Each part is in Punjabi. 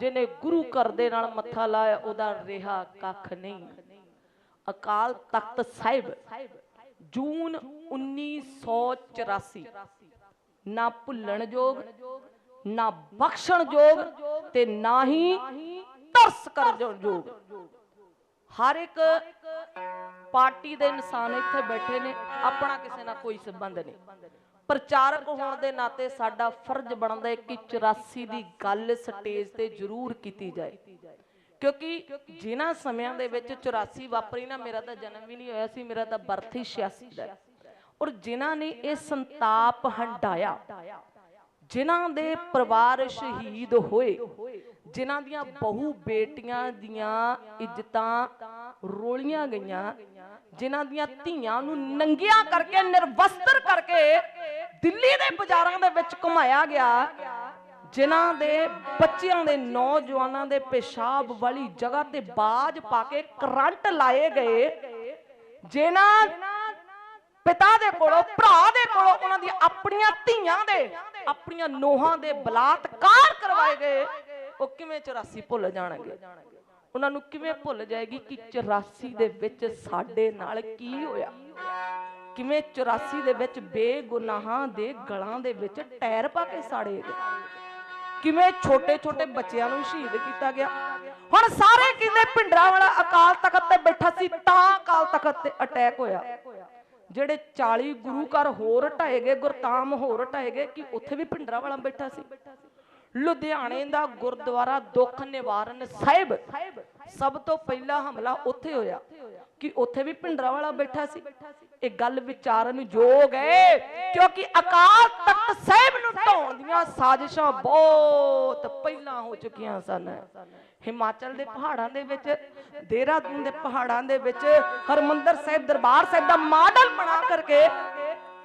ਜਿਹਨੇ ਗੁਰੂ ਘਰ ਦੇ ਨਾਲ ਮੱਥਾ ਲਾਇਆ, ਉਹਦਾ ਰਿਹਾ ਕੱਖ ਨਹੀਂ। ਅਕਾਲ ਤਖਤ ਸਾਹਿਬ, ਜੂਨ 1984 ਨਾ ਭੁੱਲਣ ਯੋਗ, ਨਾ ਬਖਸ਼ਣ ਯੋਗ ਤੇ ਨਾ ਹੀ ਤਰਸ ਕਰਨ ਯੋਗ। ਹਰ ਇੱਕ ਪਾਰਟੀ ਦੇ ਇਨਸਾਨ ਇੱਥੇ ਬੈਠੇ ਨੇ, ਆਪਣਾ ਕਿਸੇ ਨਾਲ ਕੋਈ ਸੰਬੰਧ ਨਹੀਂ। ਪ੍ਰਚਾਰਕ ਹੋਣ ਦੇ ਨਾਤੇ ਸਾਡਾ ਫਰਜ਼ ਬਣਦਾ ਹੈ ਕਿ 84 ਦੀ ਗੱਲ ਸਟੇਜ ਤੇ ਜ਼ਰੂਰ ਕੀਤੀ ਜਾਏ। ਕਿਉਂਕਿ ਜਿਨ੍ਹਾਂ ਸਮਿਆਂ ਦੇ ਵਿੱਚ 84 ਵਾਪਰੀ ਨਾ, ਮੇਰਾ ਤਾਂ ਜਨਮ ਵੀ ਨਹੀਂ ਹੋਇਆ ਸੀ, ਮੇਰਾ ਤਾਂ ਬਰਥ ਹੀ 86 ਦਾ ਔਰ ਜਿਨ੍ਹਾਂ ਨੇ ਇਹ ਸੰਤਾਪ ਹੰਡਾਇਆ ਜਿਨ੍ਹਾਂ ਦੇ ਪਰਿਵਾਰ ਸ਼ਹੀਦ ਹੋਏ, ਜਿਨ੍ਹਾਂ ਦੀਆਂ ਬਹੂ ਬੇਟੀਆਂ ਦੀਆਂ ਇੱਜ਼ਤਾਂ ਰੋਲੀਆਂ ਗਈਆਂ, ਜਿਨ੍ਹਾਂ ਦੀਆਂ ਧੀਆਂ ਨੂੰ ਨੰਗੀਆਂ ਕਰਕੇ, ਨਿਰਵਸਤਰ ਕਰਕੇ ਦਿੱਲੀ ਦੇ ਬਾਜ਼ਾਰਾਂ ਦੇ ਵਿੱਚ ਘੁਮਾਇਆ ਗਿਆ, ਜਿਨ੍ਹਾਂ ਦੇ ਬੱਚਿਆਂ ਦੇ ਨੌਜਵਾਨਾਂ ਦੇ ਪੇਸ਼ਾਬ ਵਾਲੀ ਜਗ੍ਹਾ ਤੇ ਬਾਜ ਪਾ ਕੇ ਕਰੰਟ ਲਾਏ ਗਏ, ਜਿਨ੍ਹਾਂ ਪਿਤਾ ਦੇ ਕੋਲੋਂ, ਭਰਾ ਦੇ ਕੋਲੋਂ ਉਹਨਾਂ ਦੀਆਂ ਆਪਣੀਆਂ ਧੀਆਂ ਦੇ ਆਪਣੀਆਂ ਨੋਹਾਂ ਦੇ ਬਲਾਤਕਾਰ ਕਰਵਾਏ ਗਏ, ਉਹ ਕਿਵੇਂ 84 ਭੁੱਲ ਜਾਣਗੇ? ਉਹਨਾਂ ਨੂੰ ਕਿਵੇਂ ਭੁੱਲ ਜਾਏਗੀ ਕਿ 84 ਦੇ ਵਿੱਚ ਸਾਡੇ ਨਾਲ ਕੀ ਹੋਇਆ? ਕਿਵੇਂ 84 ਦੇ ਵਿੱਚ ਬੇਗੁਨਾਹਾਂ ਦੇ ਗਲਾਂ ਦੇ ਵਿੱਚ ਟਾਇਰ ਪਾ ਕੇ ਸਾੜੇ ਗਏ? ਕਿਵੇਂ ਛੋਟੇ ਛੋਟੇ ਬੱਚਿਆਂ ਨੂੰ ਸ਼ਹੀਦ ਕੀਤਾ ਗਿਆ? ਹੁਣ ਸਾਰੇ ਕਹਿੰਦੇ ਭਿੰਡਰਾਂ ਵਾਲਾ ਅਕਾਲ ਤਖਤ ਤੇ ਬੈਠਾ ਸੀ, ਤਾਂ ਅਕਾਲ ਤਖਤ ਤੇ ਅਟੈਕ ਹੋਇਆ। ਜਿਹੜੇ 40 ਗੁਰੂ ਘਰ ਹੋਰ ਢਾਏ ਗਏ ਗੁਰਤਾਮ ਹੋਰ ਢਾਏ ਗਏ, ਕਿ ਉੱਥੇ ਵੀ ਭਿੰਡਰਾਂ ਵਾਲਾ ਬੈਠਾ ਸੀ? ਲੁਧਿਆਣੇ ਦਾ ਗੁਰਦੁਆਰਾ ਦੁੱਖ ਨਿਵਾਰਨ ਸਾਹਿਬ। ਸਭ ਤੋਂ ਪਹਿਲਾ ਹਮਲਾ ਉੱਥੇ ਹੋਇਆ ਕਿ ਉੱਥੇ ਵੀ ਭਿੰਡਰਾਂ ਵਾਲਾ ਬੈਠਾ ਸੀ। ਇਹ ਗੱਲ ਵਿਚਾਰਨ ਯੋਗ ਹੈ, ਕਿਉਂਕਿ ਅਕਾਲ ਤਖਤ ਸਾਹਿਬ ਨੂੰ ਢਾਉਣ ਦੀਆਂ ਸਾਜ਼ਿਸ਼ਾਂ ਬਹੁਤ ਪਹਿਲਾਂ ਹੋ ਚੁੱਕੀਆਂ ਸਨ। ਹਿਮਾਚਲ ਦੇ ਪਹਾੜਾਂ ਦੇ ਵਿੱਚ, ਦੇਹਰਾਦੂਨ ਦੇ ਪਹਾੜਾਂ ਦੇ ਵਿੱਚ ਹਰਮੰਦਰ ਸਾਹਿਬ ਦਰਬਾਰ ਸਾਹਿਬ ਦਾ ਮਾਡਲ ਬਣਾ ਕਰਕੇ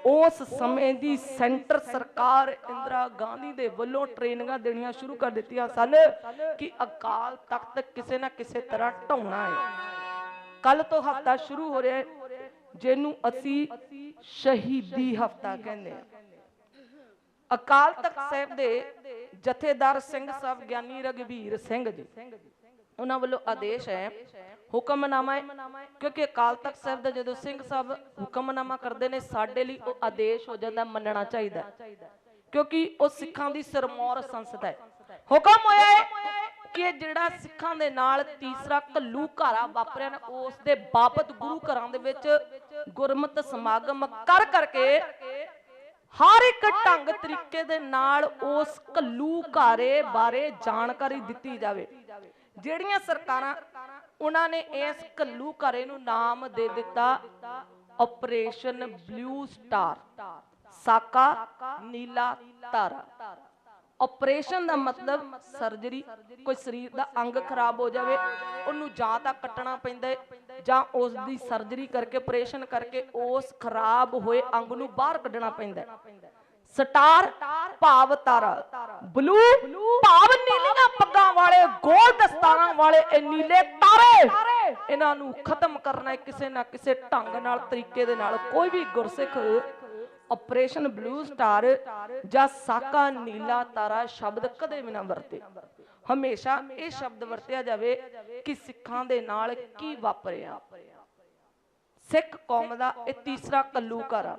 ਉਸ ਸਮੇਂ ਦੀ ਸੈਂਟਰ ਸਰਕਾਰ ਇੰਦਰਾ ਗਾਂਧੀ ਦੇ ਵੱਲੋਂ ਟ੍ਰੇਨਿੰਗਾਂ ਦੇਣੀਆਂ ਸ਼ੁਰੂ ਕਰ ਦਿੱਤੀਆਂ ਸਨ ਕਿ ਅਕਾਲ ਤਖਤ ਕਿਸੇ ਨਾ ਕਿਸੇ ਤਰ੍ਹਾਂ ਢਾਉਣਾ ਹੈ। ਕੱਲ ਤੋਂ ਹਫਤਾ ਸ਼ੁਰੂ ਹੋ ਰਿਹਾ ਹੈ, ਜਿਹਨੂੰ ਅਸੀਂ ਸ਼ਹੀਦੀ ਹਫਤਾ ਕਹਿੰਦੇ ਹਾਂ। ਅਕਾਲ ਤਖਤ ਸਾਹਿਬ ਦੇ ਜਥੇਦਾਰ ਸਿੰਘ ਸਾਹਿਬ ਗਿਆਨੀ ਰਗਵੀਰ ਸਿੰਘ ਜੀ ਉਹਨਾਂ ਵੱਲੋਂ ਆਦੇਸ਼ ਹੈ ਹੁਕਮਨਾਮਾ ਕਿਉਂਕਿ ਅਕਾਲ ਤਖਤ ਸਾਹਿਬ ਦਾ ਜਦੋਂ ਸਿੰਘ ਸਾਹਿਬ ਹੁਕਮਨਾਮਾ ਕਰਦੇ ਨੇ ਸਾਡੇ ਲਈ ਉਹ ਆਦੇਸ਼ ਹੋ ਜਾਂਦਾ ਮੰਨਣਾ ਚਾਹੀਦਾ। ਕਿਉਂਕਿ ਉਹ ਸਿੱਖਾਂ ਦੀ ਸਰਮੌਰ ਸੰਸਥਾ ਹੈ। ਹੁਕਮ ਹੋਇਆ ਹੈ ਕਿ ਜਿਹੜਾ ਸਿੱਖਾਂ ਦੇ ਨਾਲ ਤੀਸਰਾ ਕੱਲੂ ਘਾਰਾ ਵਾਪਰਿਆ ਨਾ ਉਸ ਦੇ ਬਾਬਤ ਗੁਰੂ ਘਰਾਂ ਦੇ ਵਿੱਚ ਗੁਰਮਤ ਸਮਾਗਮ ਕਰ ਕਰਕੇ ਹਰ ਇੱਕ ਢੰਗ ਤਰੀਕੇ ਦੇ ਨਾਲ ਉਸ ਕੱਲੂ ਘਾਰੇ ਬਾਰੇ ਜਾਣਕਾਰੀ ਦਿੱਤੀ ਜਾਵੇ। ਜਿਹੜੀਆਂ ਸਰਕਾਰਾਂ, ਉਹਨਾਂ ਨੇ ਇਸ ਕੱਲੂ ਘਾਰੇ ਨੂੰ ਨਾਮ ਦੇ ਦਿੱਤਾ ਆਪਰੇਸ਼ਨ ਬਲੂ ਸਟਾਰ ਸਾਕਾ, ਨੀਲਾ ਤਾਰਾ। ਆਪਰੇਸ਼ਨ ਦਾ ਮਤਲਬ ਸਰਜਰੀ ਕੋਈ ਸਰੀਰ ਦਾ ਅੰਗ ਖਰਾਬ ਹੋ ਜਾਵੇ, ਉਹਨੂੰ ਜਾਂ ਤਾਂ ਕੱਟਣਾ ਪੈਂਦਾ ਜਾਂ ਉਸ ਦੀ ਸਰਜਰੀ ਕਰਕੇ ਆਪਰੇਸ਼ਨ ਕਰਕੇ ਉਸ ਖਰਾਬ ਹੋਏ ਅੰਗ ਨੂੰ ਬਾਹਰ ਕੱਢਣਾ ਪੈਂਦਾ ਸਟਾਰ ਭਾਵ ਤਾਰਾ। ਬਲੂ ਭਾਵ ਨੀਲੀਆਂ ਪੱਗਾਂ ਵਾਲੇ ਗੋਲ ਦਸਤਾਰਾਂ ਵਾਲੇ ਇਹ ਨੀਲੇ ਤਾਰੇ। ਇਹਨਾਂ ਨੂੰ ਖਤਮ ਕਰਨਾ ਕਿਸੇ ਨਾ ਕਿਸੇ ਢੰਗ ਨਾਲ ਤਰੀਕੇ ਦੇ ਨਾਲ। ਕੋਈ ਵੀ ਗੁਰਸਿੱਖ ਆਪਰੇਸ਼ਨ ਬਲੂ ਸਟਾਰ ਜਾਂ ਸਾਕਾ ਨੀਲਾ ਤਾਰਾ ਸ਼ਬਦ ਕਦੇ ਵੀ ਨਾ ਵਰਤੇ। ਹਮੇਸ਼ਾ ਇਹ ਸ਼ਬਦ ਵਰਤਿਆ ਜਾਵੇ ਕਿ ਸਿੱਖਾਂ ਦੇ ਨਾਲ ਕੀ ਵਾਪਰਿਆ। ਸਿੱਖ ਕੌਮ ਦਾ ਇਹ ਤੀਸਰਾ ਕੱਲੂ ਘਾਰਾ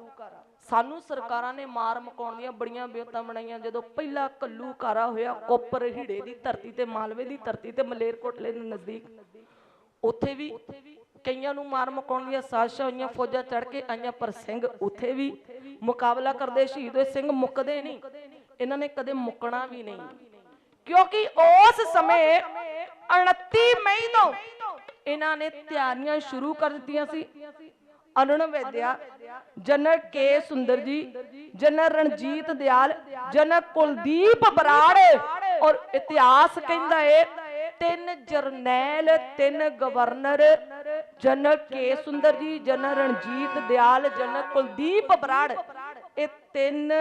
ਸਾਨੂੰ ਸਰਕਾਰਾਂ ਨੇ ਮਾਰ ਮਕਾਉਣ ਦੀਆਂ ਬੜੀਆਂ ਬਿਉਤਾਂ ਬਣਾਈਆਂ। ਜਦੋਂ ਪਹਿਲਾ ਕੱਲੂ ਘਾਰਾ ਹੋਇਆ, ਕੋਪਰ ਹੀੜੇ ਦੀ ਧਰਤੀ ਤੇ, ਮਾਲਵੇ ਦੀ ਧਰਤੀ ਤੇ, ਮਲੇਰਕੋਟਲੇ ਦੇ ਨਜ਼ਦੀਕ। ਉੱਥੇ ਵੀ ਕਈਆਂ ਨੂੰ ਮਾਰ ਮਕਾਉਣ ਦੀਆਂ ਸਾਜ਼ਿਸ਼ਾਂ ਹੋਈਆਂ, ਫੌਜਾਂ ਚੜ ਕੇ ਆਈਆਂ, ਪਰ ਸਿੰਘ ਉੱਥੇ ਵੀ ਮੁਕਾਬਲਾ ਕਰਦੇ, ਸ਼ਹੀਦ ਹੋਏ। ਸਿੰਘ ਮੁੱਕਦੇ ਨਹੀਂ। ਇਹਨਾਂ ਨੇ ਕਦੇ ਮੁੱਕਣਾ ਵੀ ਨਹੀਂ। ਕਿਉਂਕਿ ਉਸ ਸਮੇਂ 29 ਮਈ ਤੋਂ ਇਹਨਾਂ ਨੇ ਤਿਆਰੀਆਂ ਸ਼ੁਰੂ ਕਰ ਦਿੱਤੀਆਂ ਸੀ। ਅਨੁਣ ਵਿਦਿਆ, general K Sundar ji, general Ranjit Dayal, general Kuldeep Brar ਔਰ ਇਤਿਹਾਸ ਕਹਿੰਦਾ ਏ, ਤਿੰਨ ਜਰਨੈਲ, ਤਿੰਨ governor, general K Sundar ji, general Ranjit Dayal, general Kuldeep Brar. ਇਹ ਤਿੰਨ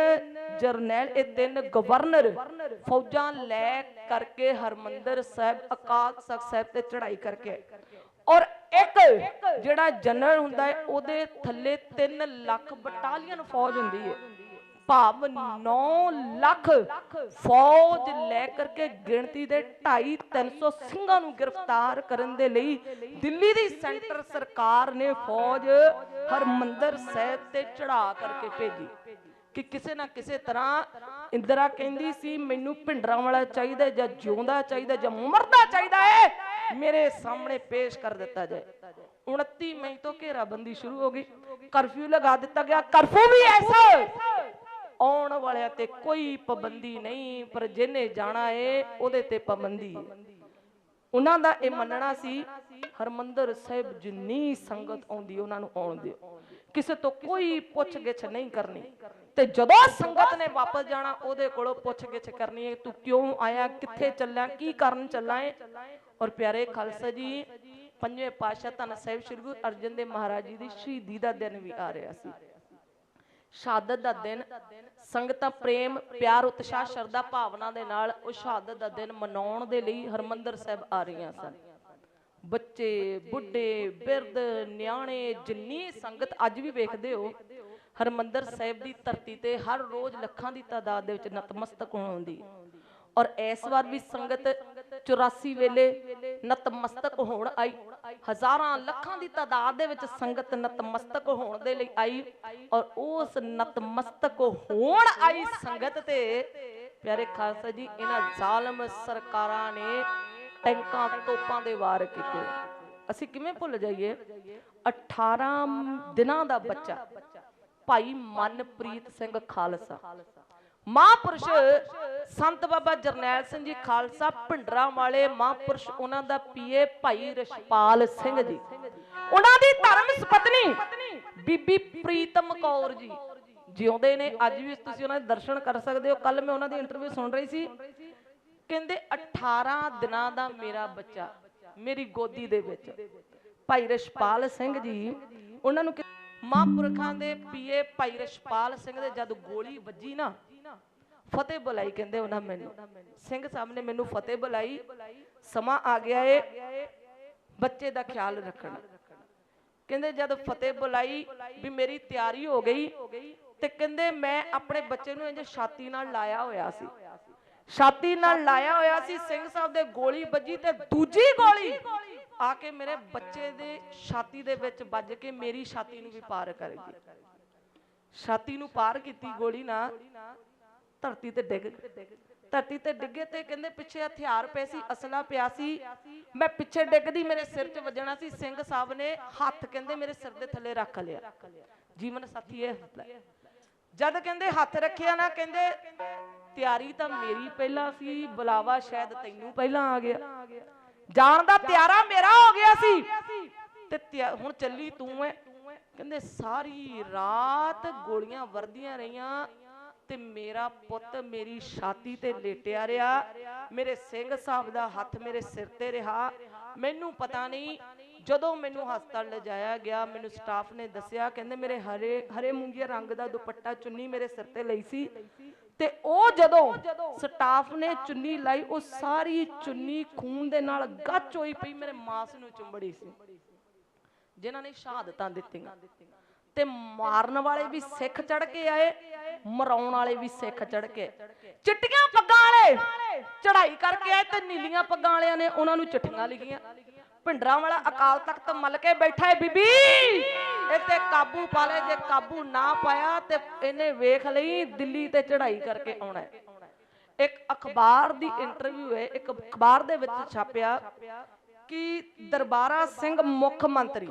ਜਰਨੈਲ, ਇਹ ਤਿੰਨ ਗਵਰਨਰ ਫੌਜਾਂ ਲੈ ਕਰਕੇ ਹਰਮੰਦਰ ਸਾਹਿਬ, ਅਕਾਲ ਤਖਤ ਸਾਹਿਬ ਤੇ ਚੜ੍ਹਾਈ ਕਰਕੇ। ਔਰ ਇੱਕ ਜਿਹੜਾ ਜਨਰਲ ਹੁੰਦਾ ਹੈ, ਉਹਦੇ ਥੱਲੇ 3 ਲੱਖ ਬਟਾਲੀਅਨ ਫੌਜ ਹੁੰਦੀ ਹੈ। ਭਾਵ 9 ਲੱਖ ਫੌਜ ਲੈ ਕਰਕੇ ਗਿਣਤੀ ਦੇ 2.5 300 ਸਿੰਘਾਂ ਨੂੰ ਗ੍ਰਿਫਤਾਰ ਕਰਨ ਦੇ ਲਈ ਦਿੱਲੀ ਦੀ ਸੈਂਟਰ ਸਰਕਾਰ ਨੇ ਫੌਜ ਹਰਮੰਦਰ ਸਾਹਿਬ ਤੇ ਚੜਾ ਕਰਕੇ ਭੇਜੀ। ਕਿ ਕਿਸੇ ਨਾ ਕਿਸੇ ਤਰ੍ਹਾਂ ਇੰਦਰਾ ਕਹਿੰਦੀ ਸੀ, ਮੈਨੂੰ ਭਿੰਡਰਾਂ ਵਾਲਾ ਚਾਹੀਦਾ ਜਾਂ ਜਿਉਂਦਾ ਚਾਹੀਦਾ ਜਾਂ ਮਰਦਾ ਚਾਹੀਦਾ ਹੈ, ਮੇਰੇ ਸਾਹਮਣੇ ਪੇਸ਼ ਕਰ ਦਿੱਤਾ ਜਾਏ। 29 ਮਈ ਤੋਂ ਘੇਰਾਬੰਦੀ ਸ਼ੁਰੂ ਹੋ ਗਈ। ਕਰਫਿਊ ਲਗਾ ਦਿੱਤਾ ਗਿਆ। ਕਰਫਿਊ ਵੀ ਐਸਾ। ਆਉਣ ਵਾਲਿਆਂ ਤੇ ਕੋਈ ਪਾਬੰਦੀ ਨਹੀਂ, ਪਰ ਜਿਹਨੇ ਜਾਣਾ ਏ, ਉਹਦੇ ਤੇ ਪਾਬੰਦੀ। ਹੈ ਉਹਨਾਂ ਦਾ ਇਹ ਮੰਨਣਾ ਸੀ, ਹਰਮੰਦਰ ਸਾਹਿਬ ਜਿੰਨੀ ਸੰਗਤ ਆਉਂਦੀ ਉਹਨਾਂ ਨੂੰ ਆਉਣ ਦਿਓ। ਕਿਸੇ ਤੋਂ ਕੋਈ ਪੁੱਛ ਗਿੱਛ ਨਹੀਂ ਕਰਨੀ। ਤੇ ਜਦੋਂ ਸੰਗਤ ਨੇ ਵਾਪਸ ਜਾਣਾ, ਉਹਦੇ ਕੋਲੋਂ ਪੁੱਛ ਗਿੱਛ ਕਰਨੀ ਹੈ ਤੂੰ ਕਿਉਂ ਆਇਆ? ਕਿੱਥੇ ਚੱਲਿਆ? ਕੀ ਕਰਨ ਚੱਲਾ ਹੈ ਔਰ ਪਿਆਰੇ ਖਾਲਸਾ ਜੀ, ਪੰਜਵੇਂ ਪਾਤਸ਼ਾਹ ਧੰਨ ਸਾਹਿਬ ਸ੍ਰੀ ਗੁਰੂ ਅਰਜਨ ਦੇਵ ਮਹਾਰਾਜ ਜੀ ਦੀ ਸ਼ਹੀਦੀ ਦਾ ਦਿਨ ਵੀ ਆ ਰਿਹਾ ਸੀ। ਸ਼ਹਾਦਤ ਦਾ ਦਿਨ, ਸੰਗਤਾਂ ਪ੍ਰੇਮ, ਪਿਆਰ, ਉਤਸ਼ਾਹ, ਸ਼ਰਧਾ, ਭਾਵਨਾ ਦੇ ਨਾਲ ਉਹ ਸ਼ਹਾਦਤ ਦਾ ਦਿਨ ਮਨਾਉਣ ਦੇ ਲਈ ਹਰਮੰਦਰ ਸਾਹਿਬ ਆ ਰਹੀਆਂ ਸਨ। ਬੱਚੇ, ਬੁੱਢੇ, ਬਿਰਧ, ਨਿਆਣੇ, ਜਿੰਨੀ ਸੰਗਤ ਅੱਜ ਵੀ ਵੇਖਦੇ ਹੋ, ਹਰਮੰਦਰ ਸਾਹਿਬ ਦੀ ਧਰਤੀ ਤੇ ਹਰ ਰੋਜ਼ ਲੱਖਾਂ ਦੀ ਤਾਦਾਦ ਦੇ ਵਿੱਚ ਨਤਮਸਤਕ ਹੋਉਂਦੀ ਔਰ ਇਸ ਵਾਰ ਵੀ ਸੰਗਤ 84 ਵੇਲੇ ਨਤਮਸਤਕ ਹੋਣ ਆਈ। ਹਜ਼ਾਰਾਂ ਲੱਖਾਂ ਦੀ ਤਾਦਾਦ ਦੇ ਵਿੱਚ ਸੰਗਤ ਨਤਮਸਤਕ ਹੋਣ ਦੇ ਲਈ ਆਈ ਔਰ ਉਸ ਨਤਮਸਤਕ ਹੋਣ ਆਈ ਸੰਗਤ ਤੇ ਪਿਆਰੇ ਖਾਲਸਾ ਜੀ, ਇਹਨਾਂ ਜ਼ਾਲਮ ਸਰਕਾਰਾਂ ਨੇ ਟੈਂਕਾਂ ਤੋਪਾਂ ਦੇ ਵਾਰ ਕੀਤੇ। ਅਸੀਂ ਕਿਵੇਂ ਭੁੱਲ ਜਾਈਏ? 18 ਦਿਨਾਂ ਦਾ ਬੱਚਾ। ਭਾਈ ਮਨਪ੍ਰੀਤ ਸਿੰਘ ਖਾਲਸਾ। ਮਹਾਂਪੁਰਸ਼ ਸੰਤ ਬਾਬਾ ਜਰਨੈਲ ਸਿੰਘ ਜੀ ਖਾਲਸਾ ਭਿੰਡਰਾਂ ਵਾਲੇ ਮਹਾਂਪੁਰਸ਼ ਉਹਨਾਂ ਦਾ ਪੀਏ ਭਾਈ ਰਸ਼ਪਾਲ ਸਿੰਘ ਜੀ। ਉਹਨਾਂ ਦੀ ਧਰਮ ਸੁਪਤਨੀ ਬੀਬੀ ਪ੍ਰੀਤਮ ਕੌਰ ਜੀ। ਜਿਉਂਦੇ ਨੇ, ਅੱਜ ਵੀ ਤੁਸੀਂ ਉਹਨਾਂ ਦੇ ਦਰਸ਼ਨ ਕਰ ਸਕਦੇ ਹੋ। ਕੱਲ ਮੈਂ ਉਹਨਾਂ ਦੀ ਇੰਟਰਵਿਊ ਸੁਣ ਰਹੀ ਸੀ। ਕਹਿੰਦੇ 18 ਦਿਨਾਂ ਦਾ ਮੇਰਾ ਬੱਚਾ, ਮੇਰੀ ਗੋਦੀ ਦੇ ਵਿੱਚ। ਭਾਈ ਰਸ਼ਪਾਲ ਸਿੰਘ ਜੀ, ਉਹਨਾਂ ਨੂੰ ਮਹਾਂਪੁਰਖਾਂ ਦੇ ਪੀਏ ਭਾਈ ਰਸ਼ਪਾਲ ਸਿੰਘ ਦੇ ਜਦ ਗੋਲੀ ਵੱਜੀ ਨਾ ਫਤਿਹ ਬੁਲਾਈ ਕਹਿੰਦੇ ਉਹਨਾਂ ਮੈਨੂੰ। ਸਿੰਘ ਸਾਹਿਬ ਨੇ ਮੈਨੂੰ ਫਤਿਹ ਬੁਲਾਈ। ਸਮਾਂ ਆ ਗਿਆ ਏ। ਬੱਚੇ ਦਾ ਖਿਆਲ ਰੱਖਣਾ। ਕਹਿੰਦੇ ਜਦ ਫਤਿਹ ਬੁਲਾਈ ਵੀ ਮੇਰੀ ਤਿਆਰੀ ਹੋ ਗਈ ਤੇ ਕਹਿੰਦੇ ਮੈਂ ਆਪਣੇ ਬੱਚੇ ਨੂੰ ਇੰਜ ਛਾਤੀ ਨਾਲ ਲਾਇਆ ਹੋਇਆ ਸੀ। ਛਾਤੀ ਨਾਲ ਲਾਇਆ ਹੋਇਆ ਸੀ ਸਿੰਘ ਸਾਹਿਬ ਦੇ ਗੋਲੀ ਵੱਜੀ ਤੇ ਦੂਜੀ ਗੋਲੀ ਆ ਕੇ ਮੇਰੇ ਬੱਚੇ ਦੇ ਛਾਤੀ ਦੇ ਵਿੱਚ ਵੱਜ ਕੇ ਮੇਰੀ ਛਾਤੀ ਨੂੰ ਵੀ ਪਾਰ ਕਰ ਗਈ। ਛਾਤੀ ਨੂੰ ਪਾਰ ਕੀਤੀ ਗੋਲੀ ਨਾ ਧਰਤੀ ਤੇ ਡਿੱਗ ਧਰਤੀ ਤੇ ਡਿੱਗੇ ਤੇ ਕਹਿੰਦੇ ਪਿੱਛੇ ਹਥਿਆਰ ਪਏ ਸੀ, ਅਸਲਾ ਪਿਆ ਸੀ। ਮੈਂ ਪਿੱਛੇ ਡਿੱਗਦੀ ਮੇਰੇ ਸਿਰ 'ਚ ਵੱਜਣਾ ਸੀ। ਸਿੰਘ ਸਾਹਿਬ ਨੇ ਹੱਥ ਕਹਿੰਦੇ ਮੇਰੇ ਸਿਰ ਦੇ ਥੱਲੇ ਰੱਖ ਲਿਆ। ਜੀਵਨ ਸਾਥੀ, ਇਹ ਹੁੰਦਾ ਜਦ ਕਹਿੰਦੇ ਹੱਥ ਰੱਖਿਆ ਨਾ, ਕਹਿੰਦੇ ਤਿਆਰੀ ਤਾਂ ਮੇਰੀ ਪਹਿਲਾਂ ਸੀ, ਬੁਲਾਵਾ ਸ਼ਾਇਦ ਤੈਨੂੰ ਪਹਿਲਾਂ ਆ ਗਿਆ। ਜਾਣ ਦਾ ਤਿਆਰਾ ਮੇਰਾ ਹੋ ਗਿਆ ਸੀ। ਤੇ ਹੁਣ ਚੱਲੀ ਤੂੰ ਐ। ਕਹਿੰਦੇ ਸਾਰੀ ਰਾਤ ਗੋਲੀਆਂ ਵਰਦੀਆਂ ਰਹੀਆਂ। ਤੇ ਮੇਰਾ ਪੁੱਤ ਮੇਰੀ ਛਾਤੀ ਤੇ ਲੇਟਿਆ ਰਿਹਾ। ਮੇਰੇ ਸਿੰਘ ਸਾਹਿਬ ਦਾ ਹੱਥ ਮੇਰੇ ਸਿਰ ਤੇ ਰਿਹਾ। ਮੈਨੂੰ ਪਤਾ ਨਹੀਂ ਜਦੋਂ ਮੈਨੂੰ ਹਸਪਤਾਲ ਲਿਜਾਇਆ ਗਿਆ, ਮੈਨੂੰ ਸਟਾਫ ਨੇ ਦੱਸਿਆ, ਕਹਿੰਦੇ ਮੇਰੇ ਹਰੇ ਹਰੇ ਮੂੰਗੀਆ ਰੰਗ ਦਾ ਦੁਪੱਟਾ ਚੁੰਨੀ ਮੇਰੇ ਸਿਰ ਤੇ ਲਈ ਸੀ। ਤੇ ਉਹ ਜਦੋਂ ਸਟਾਫ ਨੇ ਚੁੰਨੀ ਲਾਈ, ਉਹ ਸਾਰੀ ਚੁੰਨੀ ਖੂਨ ਦੇ ਨਾਲ ਗੱਚ ਹੋਈ ਪਈ, ਮੇਰੇ ਮਾਸ ਨੂੰ ਚੁੰਬੜੀ ਸੀ। ਜਿਨ੍ਹਾਂ ਨੇ ਸ਼ਹਾਦਤਾਂ ਦਿੱਤੀਆਂ। ਤੇ ਮਾਰਨ ਵਾਲੇ ਵੀ ਸਿੱਖ ਚੜ ਕੇ ਆਏ, ਮਰਾਉਣ ਵਾਲੇ ਵੀ ਸਿੱਖ ਚੜ ਕੇ ਚਿੱਟੀਆਂ ਪੱਗਾਂ ਵਾਲੇ ਚੜ੍ਹਾਈ ਕਰਕੇ ਆਏ ਤੇ ਨੀਲੀਆਂ ਪੱਗਾਂ ਵਾਲਿਆਂ ਨੇ ਉਹਨਾਂ ਨੂੰ ਚਿੱਠੀਆਂ ਲਿਖੀਆਂ। ਭਿੰਡਰਾਂ ਵਾਲਾ ਅਕਾਲ ਤਖਤ ਮਲ ਕੇ ਬੈਠਾ ਹੈ ਬੀਬੀ। ਇਹ ਤੇ ਕਾਬੂ ਪਾ ਲੈ, ਜੇ ਕਾਬੂ ਨਾ ਪਾਇਆ ਤੇ ਇਹਨੇ ਵੇਖ ਲਈ ਦਿੱਲੀ ਤੇ ਚੜਾਈ ਕਰਕੇ ਆਉਣਾ ਹੈ ਇੱਕ ਅਖਬਾਰ ਦੀ ਇੰਟਰਵਿਊ ਹੈ ਇੱਕ ਅਖਬਾਰ ਦੇ ਵਿੱਚ ਛਾਪਿਆ ਕਿ ਦਰਬਾਰਾ ਸਿੰਘ ਮੁੱਖ ਮੰਤਰੀ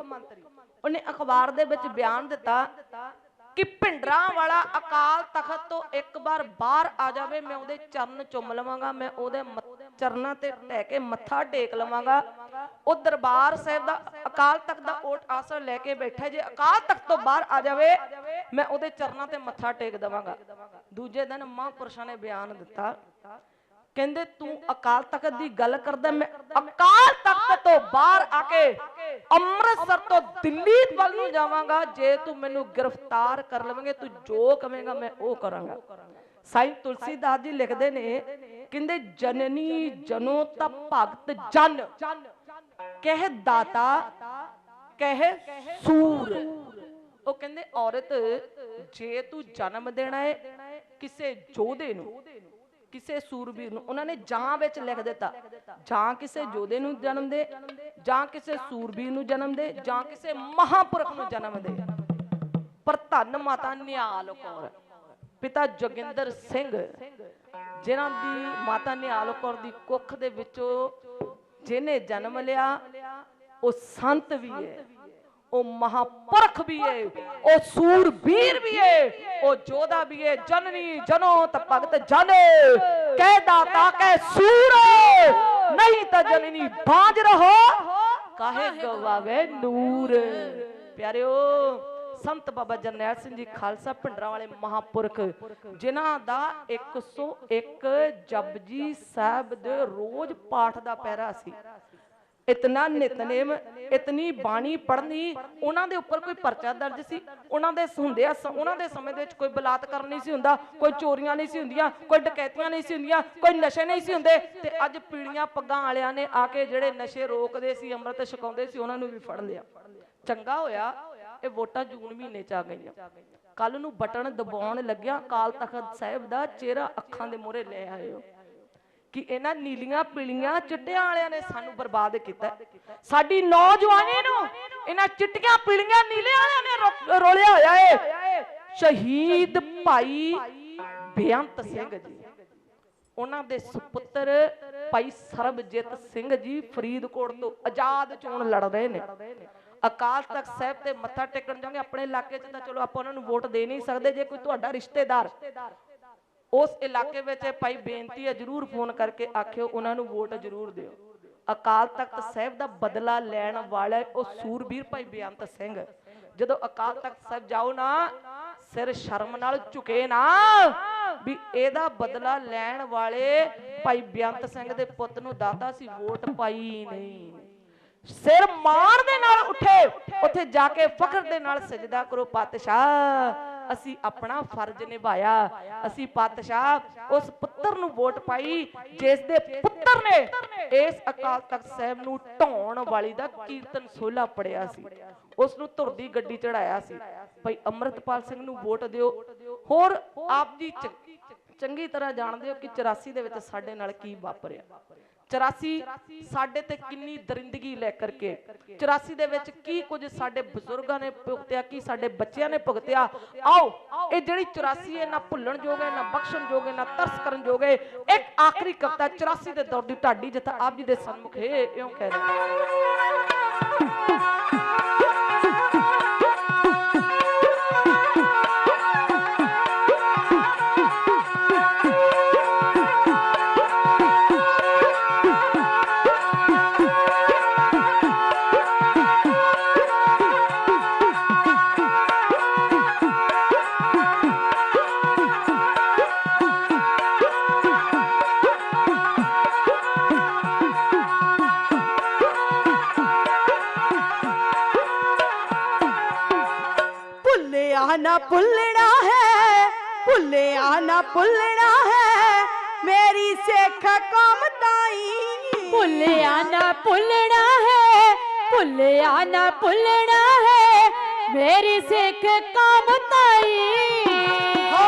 ਉਹਨੇ ਅਖਬਾਰ ਦੇ ਵਿੱਚ ਬਿਆਨ ਦਿੱਤਾ ਕਿ ਭਿੰਡਰਾਂ ਵਾਲਾ ਅਕਾਲ ਤਖਤ ਤੋਂ ਇੱਕ ਵਾਰ ਬਾਹਰ ਆ ਜਾਵੇ, ਮੈਂ ਉਹਦੇ ਚਰਨ ਚੁੰਮ ਲਵਾਂਗਾ, ਮੈਂ ਉਹਦੇ ਚਰਨਾਂ ਤੇ ਟਹਿ ਕੇ ਮੱਥਾ ਟੇਕ ਲਵਾਂਗਾ। ਉਹ ਦਰਬਾਰ ਸਾਹਿਬ ਦਾ ਅਕਾਲ ਤਖਤ ਦਾ ਓਟ ਆਸਰ ਲੈ ਕੇ ਬੈਠਾ ਜੇ ਅਕਾਲ ਤਖਤ ਤੋਂ ਬਾਹਰ ਆ ਜਾਵੇ, ਮੈਂ ਉਹਦੇ ਚਰਨਾਂ ਤੇ ਮੱਥਾ ਟੇਕ ਦਵਾਂਗਾ। ਦੂਜੇ ਦਿਨ ਮਹਾਂਪੁਰਸ਼ਾਂ ਨੇ ਬਿਆਨ ਦਿੱਤਾ ਕਹਿੰਦੇ ਤੂੰ ਅਕਾਲ ਤਖਤ ਦੀ ਗੱਲ ਕਰਦਾ ਮੈਂ ਅਕਾਲ ਤਖਤ ਤੋਂ ਬਾਹਰ ਆ ਕੇ ਅੰਮ੍ਰਿਤਸਰ ਤੋਂ ਦਿੱਲੀ ਵੱਲ ਨੂੰ ਜਾਵਾਂਗਾ ਜੇ ਤੂੰ ਮੈਨੂੰ ਗ੍ਰਿਫਤਾਰ ਕਰ ਲਵੇਂਗੇ ਤੂੰ ਜੋ ਕਵੇਂਗਾ ਮੈਂ ਉਹ ਕਰਾਂਗਾ। ਸਾਈਂ ਤੁਲਸੀਦਾਸ ਜੀ ਲਿਖਦੇ ਨੇ ਕਹਿੰਦੇ ਜਨਨੀ ਜਨੋ ਤਾ ਭਗਤ ਜਨ। ਕਹਿ ਦਾਤਾ ਕਹਿ ਸੂਰ। ਉਹ ਕਹਿੰਦੇ ਔਰਤ ਜੇ ਤੂੰ ਜਨਮ ਦੇਣਾ ਹੈ ਕਿਸੇ ਯੋਧੇ ਨੂੰ। ਕਿਸੇ ਸੂਰਬੀਰ ਨੂੰ, ਉਹਨਾਂ ਨੇ ਜਾਂ ਵਿੱਚ ਲਿਖ ਦਿੱਤਾ, ਜਾਂ ਕਿਸੇ ਯੋਧੇ ਨੂੰ ਜਨਮ ਦੇ, ਜਾਂ ਕਿਸੇ ਸੂਰਬੀਰ ਨੂੰ ਜਨਮ ਦੇ, ਜਾਂ ਕਿਸੇ ਮਹਾਪੁਰਖ ਨੂੰ ਜਨਮ ਦੇ। ਪਰ ਧੰਨ ਮਾਤਾ ਨਿਹਾਲ ਕੌਰ, ਪਿਤਾ ਜੋਗਿੰਦਰ ਸਿੰਘ, ਜਿਨ੍ਹਾਂ ਦੀ ਮਾਤਾ ਨਿਹਾਲ ਕੌਰ ਦੀ ਕੁੱਖ ਦੇ ਵਿੱਚੋਂ ਜਿਹਨੇ ਜਨਮ ਲਿਆ, ਉਹ ਸੰਤ ਵੀ ਹੈ। ਉਹ ਮਹਾਪੁਰਖ ਵੀ ਹੈ ਉਹ ਸੂਰਬੀਰ ਵੀ ਹੈ ਉਹ ਜੋਧਾ ਵੀ ਹੈ ਜਨਨੀ ਜਨੋ ਭਗਤ ਜਨ ਕਹਿ ਦਾਤਾ ਕਹਿ ਸੂਰ, ਨਹੀਂ ਤਾਂ ਜਨਨੀ ਬਾਜ ਰਹੋ। ਕਾਹੇ ਗਵਾਵੇ ਨੂਰ। ਪਿਆਰਿਓ, ਸੰਤ ਬਾਬਾ ਜਰਨੈਲ ਸਿੰਘ ਜੀ ਖਾਲਸਾ ਭਿੰਡਰਾਂ ਵਾਲੇ ਮਹਾਪੁਰਖ, ਜਿਨ੍ਹਾਂ ਦਾ 101 ਜਪਜੀ ਸਾਹਿਬ ਦੇ ਰੋਜ਼ ਪਾਠ ਦਾ ਪਹਿਰਾ ਸੀ। ਇਤਨਾ ਨਿਤਨੇਮ ਇਤਨੀ ਬਾਣੀ ਪੜ੍ਹਨੀ ਉਹਨਾਂ ਦੇ ਉੱਪਰ ਕੋਈ ਪਰਚਾ ਦਰਜ ਸੀ? ਉਹਨਾਂ ਦੇ ਹੁੰਦੇ ਆ ਉਹਨਾਂ ਦੇ ਸਮੇਂ ਦੇ ਵਿੱਚ ਕੋਈ ਬਲਾਤਕਾਰ ਨਹੀਂ ਸੀ ਹੁੰਦਾ ਕੋਈ ਚੋਰੀਆਂ ਨਹੀਂ ਸੀ ਹੁੰਦੀਆਂ ਕੋਈ ਡਕੈਤੀਆਂ ਨਹੀਂ ਸੀ ਹੁੰਦੀਆਂ ਕੋਈ ਨਸ਼ੇ ਨਹੀਂ ਸੀ ਹੁੰਦੇ। ਤੇ ਅੱਜ ਪੀੜੀਆਂ ਪੱਗਾਂ ਵਾਲਿਆਂ ਨੇ ਆ ਕੇ ਜਿਹੜੇ ਨਸ਼ੇ ਰੋਕਦੇ ਸੀ ਅੰਮ੍ਰਿਤ ਛਕਾਉਂਦੇ ਸੀ ਉਹਨਾਂ ਨੂੰ ਵੀ ਫੜ ਲਿਆ। ਚੰਗਾ ਹੋਇਆ ਇਹ ਵੋਟਾਂ ਜੂਨ ਮਹੀਨੇ ਚ ਆ ਗਈਆਂ। ਕੱਲ ਨੂੰ ਬਟਨ ਦਬਾਉਣ ਲੱਗਿਆ ਕਾਲ ਤਖਤ ਸਾਹਿਬ ਦਾ ਚਿਹਰਾ ਅੱਖਾਂ ਦੇ ਮੂਹਰੇ ਲੈ ਆਇਓ। ਕਿ ਇਹਨਾਂ ਨੀਲੀਆਂ ਪੀਲੀਆਂ ਚਿੱਟਿਆਂ ਵਾਲਿਆਂ ਨੇ ਸਾਨੂੰ ਬਰਬਾਦ ਕੀਤਾ ਸਾਡੀ ਨੌਜਵਾਨੀ ਨੂੰ ਇਹਨਾਂ ਚਿੱਟੀਆਂ ਪੀਲੀਆਂ ਨੀਲੇ ਵਾਲਿਆਂ ਨੇ ਰੋਲਿਆ ਹੋਇਆ ਏ। ਸ਼ਹੀਦ ਭਾਈ ਬੇਅੰਤ ਸਿੰਘ ਜੀ। ਉਹਨਾਂ ਦੇ ਸੁਪੁੱਤਰ ਭਾਈ ਸਰਬਜੀਤ ਸਿੰਘ ਜੀ ਫਰੀਦਕੋਟ ਤੋਂ ਆਜ਼ਾਦ ਚੋਣ ਲੜ ਰਹੇ ਨੇ। ਅਕਾਲ ਤਖਤ ਸਾਹਿਬ ਤੇ ਮੱਥਾ ਟੇਕਣ ਜਾਓਗੇ ਆਪਣੇ ਇਲਾਕੇ 'ਚ ਤਾਂ ਚਲੋ ਆਪਾਂ ਉਹਨਾਂ ਨੂੰ ਵੋਟ ਦੇ ਨਹੀਂ ਸਕਦੇ। ਜੇ ਕੋਈ ਤੁਹਾਡਾ ਰਿਸ਼ਤੇਦਾਰ ਉਸ ਇਲਾਕੇ ਵਿੱਚ ਭਾਈ ਬੇਨਤੀ ਹੈ, ਜਰੂਰ ਫੋਨ ਕਰਕੇ ਆਖਿਓ, ਉਹਨਾਂ ਨੂੰ ਵੋਟ ਜਰੂਰ ਦਿਓ। ਅਕਾਲ ਤਖਤ ਸਾਹਿਬ ਦਾ ਬਦਲਾ ਲੈਣ ਵਾਲਾ ਉਹ ਸੂਰਬੀਰ ਭਾਈ ਬੇਅੰਤ ਸਿੰਘ। ਜਦੋਂ ਅਕਾਲ ਤਖਤ ਸਾਹਿਬ ਜਾਓ ਨਾ, ਸਿਰ ਸ਼ਰਮ ਨਾਲ ਝੁਕੇ ਨਾ, ਵੀ ਇਹਦਾ ਬਦਲਾ ਲੈਣ ਵਾਲੇ ਭਾਈ ਬੇਅੰਤ ਸਿੰਘ ਦੇ ਪੁੱਤ ਨੂੰ ਦਾਤਾ ਸੀ, ਵੋਟ ਪਾਈ ਨਹੀਂ। ਸਿਰ ਮਾਣ ਦੇ ਨਾਲ ਉੱਠੇ, ਉੱਥੇ ਜਾ ਕੇ ਫਖਰ ਦੇ ਨਾਲ ਸਜਦਾ ਕਰੋ ਪਾਤਸ਼ਾਹ। ਅਸੀਂ ਆਪਣਾ ਫਰਜ਼ ਨਿਭਾਇਆ। ਅਸੀਂ ਪਾਤਸ਼ਾਹ ਉਸ ਪੁੱਤਰ ਨੂੰ ਵੋਟ ਪਾਈ, ਜਿਸ ਦੇ ਪੁੱਤਰ ਨੇ ਇਸ ਅਕਾਲ ਤਖਤ ਸਾਹਿਬ ਨੂੰ ਢਾਉਣ ਵਾਲੀ ਦਾ ਕੀਰਤਨ ਸੋਲਾ ਪੜਿਆ ਸੀ। ਉਸ ਨੂੰ ਧੁਰ ਦੀ ਗੱਡੀ ਚੜਾਇਆ ਸੀ। ਭਾਈ ਅੰਮ੍ਰਿਤਪਾਲ ਸਿੰਘ ਨੂੰ ਵੋਟ ਦਿਓ। ਹੋਰ ਆਪ ਜੀ ਚੰਗੀ ਤਰ੍ਹਾਂ ਜਾਣਦੇ ਹੋ ਕਿ 84 ਦੇ ਵਿੱਚ ਸਾਡੇ ਨਾਲ ਕੀ ਵਾਪਰਿਆ। 84 ਸਾਡੇ ਤੇ ਕਿੰਨੀ ਦਰਿੰਦਗੀ ਲੈ ਕਰਕੇ। 84 ਦੇ ਵਿੱਚ ਕੀ ਕੁਝ ਸਾਡੇ ਬਜ਼ੁਰਗਾਂ ਨੇ ਭੁਗਤਿਆ ਕੀ ਸਾਡੇ ਬੱਚਿਆਂ ਨੇ ਭੁਗਤਿਆ। ਆਓ ਇਹ ਜਿਹੜੀ 84 ਹੈ ਨਾ ਭੁੱਲਣ ਹੈ ਨਾ ਬਖਸ਼ਣ ਹੈ ਨਾ ਤਰਸ ਕਰਨ ਹੈ ਇੱਕ ਆਖਰੀ ਕਵਿਤਾ 84 ਦੇ ਦੌਰ ਦੀ ਢਾਡੀ ਜਿੱਥੇ ਆਪ ਜੀ ਦੇ ਸਨਮੁਖ ਹੈ ਇਉਂ ਕਹਿ ਰਹੇ ਭੁੱਲਣਾ ਹੈ ਮੇਰੀ ਸਿੱਖ ਕੌਮ ਤਾਈ। ਭੁੱਲਿਆ ਨਾ ਭੁੱਲਣਾ ਹੈ ਭੁੱਲਿਆ ਨਾ ਭੁੱਲਣਾ ਹੈ ਮੇਰੀ ਸਿੱਖ ਕੌਮ ਤਾਈ। ਹੋ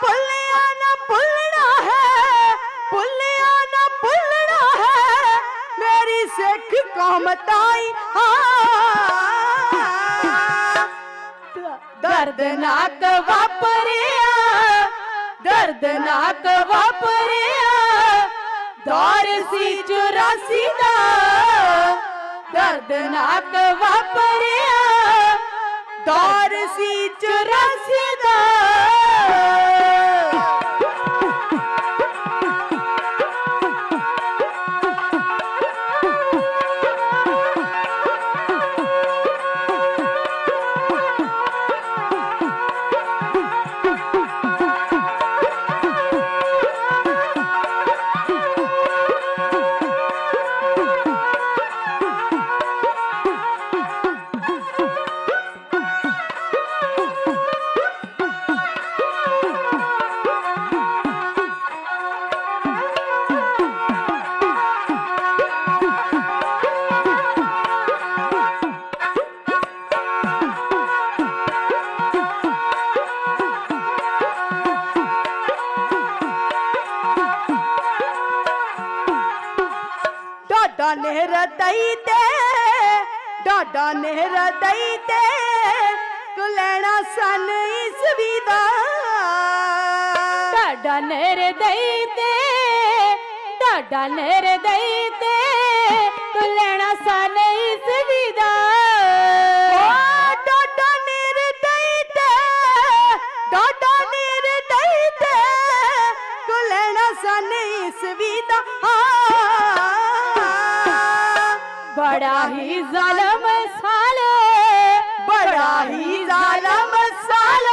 ਭੁੱਲਿਆ ਨਾ ਭੁੱਲਣਾ ਹੈ ਭੁੱਲਿਆ ਨਾ ਭੁੱਲਣਾ ਹੈ ਮੇਰੀ ਸਿੱਖ ਕੌਮ ਤਾਈ। ਹਾਂ। ਦਰਦਨਾਕ ਵਾਪਰਿਆ ਦਰਦਨਾਕ ਵਾਪਰਿਆ। ਦੌਰ ਸੀ 84 ਦਾ। ਦਰਦਨਾਕ ਵਾਪਰਿਆ। ਦੌਰ ਸੀ 84 ਦਾ। ਡਾਡਾ ਨਿਰਦਈ ਤੇ ਤੂੰ ਲੈਣਾ ਸਨ ਇਸ ਵਿਦਾ। ਢਾਡਾ ਨੇਰੇ ਦਈ ਤੇ ਢਾਡਾ ਨੇਰੇ ਦਈ ਤੇ ਤੂੰ ਲੈਣਾ ਸਨ ਤੂੰ ਲੈਣਾ ਸਨ ਇਸ ਵਿਦਾ। ਬੜਾ ਹੀ ਜ਼ਾਲਮ ਹੀ ਜ਼ਾਲਮ ਸਾਲ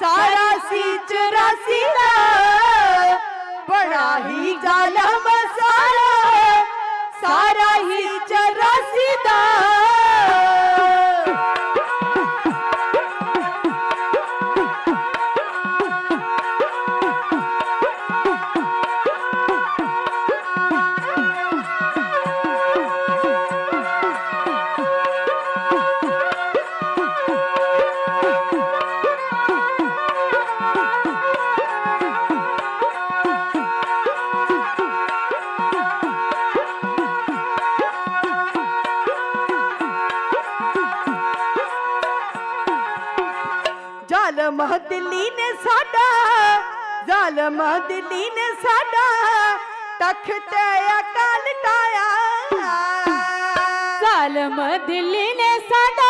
ਸਾਰਾ ਸੀ ਚੁਰਾਸੀ ਦਾ ਬੜਾ ਹੀ ਜ਼ਾਲਮ ਸਾਲ ਸਾਰਾ ਤਖਤ ਅਕਾਲ ਟਾਇਆ ਜ਼ਾਲਮ ਦਿੱਲੀ ਨੇ ਸਾਡਾ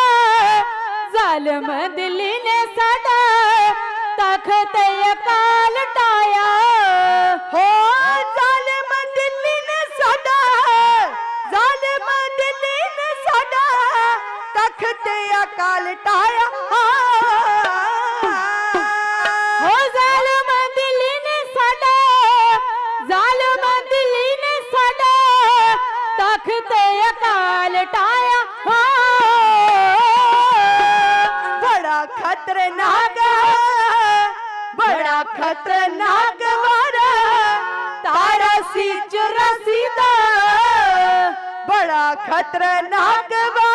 ਜ਼ਾਲਮ ਦਿੱਲੀ ਨੇ ਸਾਡਾ ਤਖਤ ਅਕਾਲ ਟਾਇਆ ਹੋ ਜ਼ਾਲਮ ਦਿੱਲੀ ਨੇ ਸਾਡਾ ਜ਼ਾਲਮ ਦਿੱਲੀ ਨੇ ਸਾਡਾ ਤਖਤ ਅਕਾਲ ਟਾਇਆ ਬੜਾ ਖਤਰਨਾਕ ਵਾਰਾ ਤਾਰਾ ਸੀ ਚੁਰਾਸੀ ਦਾ। ਬੜਾ ਖਤਰਨਾਕ ਵਾਰਾ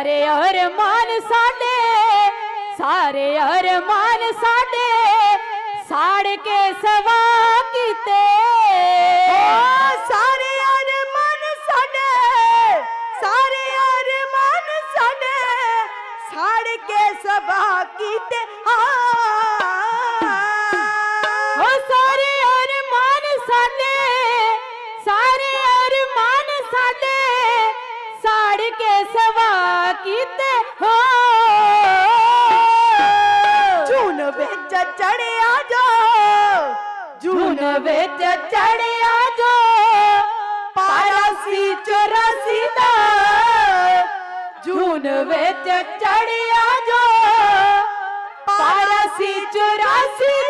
ਸਾਰੇ ਅਰਮਾਨ ਸਾਡੇ ਸਾਰੇ ਅਰਮਾਨ ਸਾਡੇ ਸਾੜ ਕੇ ਸਵਾ ਕੀਤੇ। ਚੜਿਆ ਜੋ। ਪਾਰਸੀ 84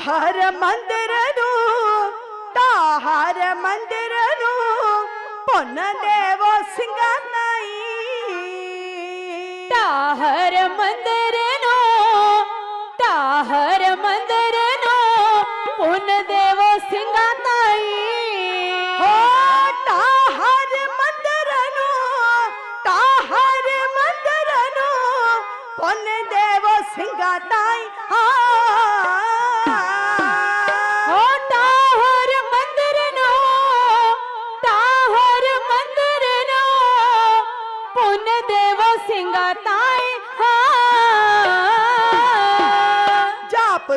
ತಾಹಾರ ಮಂದಿರನು ತಾಹಾರ ಮಂದಿರನು ಪೊನ್ನದೇವ ಸಿಂಗ ನಾಯಿ ತಾಹಾರ ಮಂದಿರ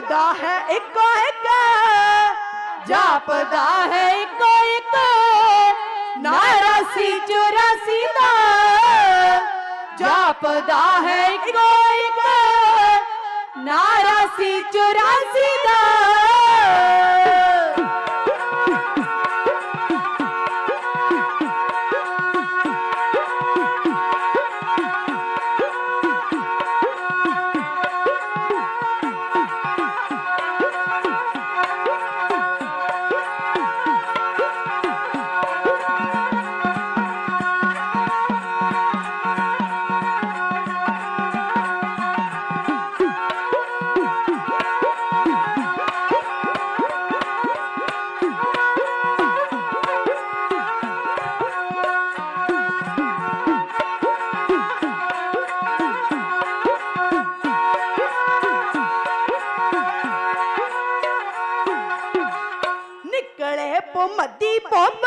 ਜਾਪਦਾ ਹੈ ਇੱਕੋ ਇੱਕ ਜਾਪਦਾ ਹੈ ਇੱਕੋ ਇੱਕ ਨਾਰਾ ਸੀ ਚੁਰਾਸੀ ਦਾ ਜਾਪਦਾ ਹੈ ਇੱਕੋ ਇੱਕ ਨਾਰਾ ਸੀ ਚੁਰਾਸੀ ਦਾ ਪੁਮਦੀ ਪੁੰਬ